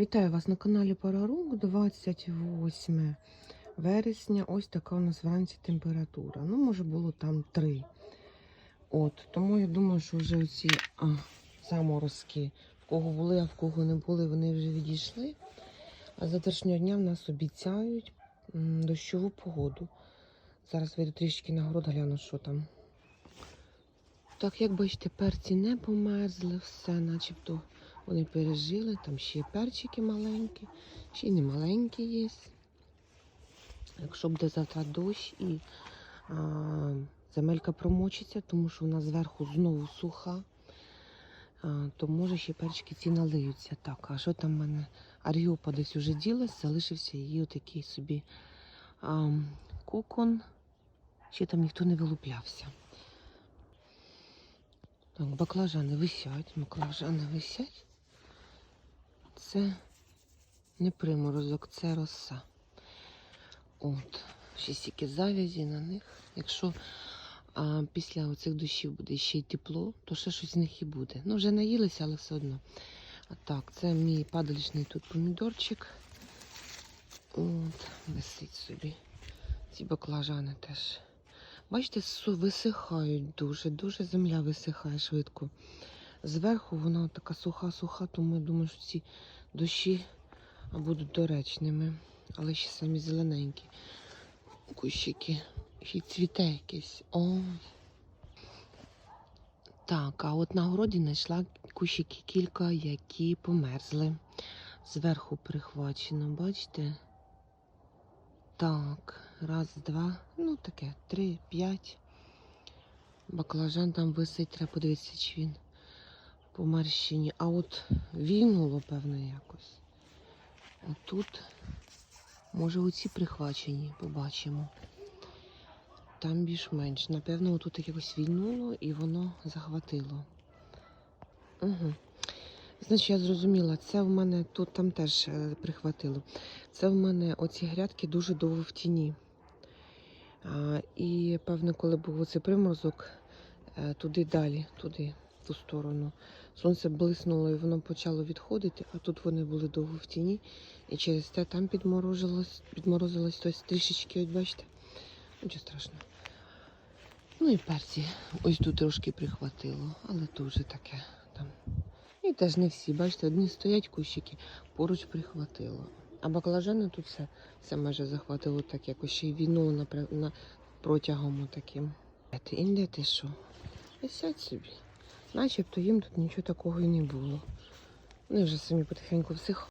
Вітаю вас на каналі Парарук 28 вересня. Ось така у нас вранці температура. Ну, може, було там 3. От, тому я думаю, що вже оці а, заморозки, в кого були, а в кого не були, вони вже відійшли. А завтрашнього дня в нас обіцяють дощову погоду. Зараз вийду трішки на город, гляну, що там. Так, як бачите, перці не померзли, все начебто вони пережили. Там ще перчики маленькі, ще й не маленькі є. Якщо буде завтра дощ і а, земелька промочиться, тому що вона зверху знову суха, а, то може ще перчики ці налиються. Так, а що там в мене? Аріопа десь уже ділась, залишився її отакий собі а, кокон. Ще там ніхто не вилуплявся. Так, баклажани висять, баклажани висять. Це не приморозок, це роса. От, ще стільки завязі на них. Якщо а, після оцих дощів буде ще й тепло, то ще щось з них і буде. Ну, вже наїлися, але все одно. А так, це мій падалічний тут помідорчик. От, висить собі. Ці баклажани теж. Бачите, висихають дуже, дуже земля висихає швидко. Зверху вона така суха-суха, тому я думаю, що ці дощі будуть доречними. Але ще самі зелененькі. Кущики. Й цвіте якесь. Ой. Так, а от на городі знайшла кущики кілька, які померзли. Зверху прихвачено, бачите? Так, раз, два, ну таке, три, п'ять. Баклажан там висить, треба подивитися, чи він по марщині. А от війнуло, певно, якось. А тут, може, оці прихвачені, побачимо. Там більш-менш. Напевно, тут якось війнуло і воно захватило. Угу. Значить, я зрозуміла, це в мене тут там теж е, прихватило. Це в мене оці грядки дуже довго в тіні. А, і певно, коли був оцей приморозок, е, туди далі, туди, ту сторону. Сонце блиснуло і воно почало відходити, а тут вони були довго в тіні. І через те там підморожилось, підморозилось тобто трішечки, от бачите, нічого страшного. Ну і перці. Ось тут трошки прихватило, але то вже таке там. І теж не всі, бачите, одні стоять кущики, поруч прихватило. А баклажани тут все, все майже захватило так, якось ще й війнуло на, на протягом таким. Інде ти що? Висять собі. Начебто їм тут нічого такого і не було. Вони вже самі потихеньку всіх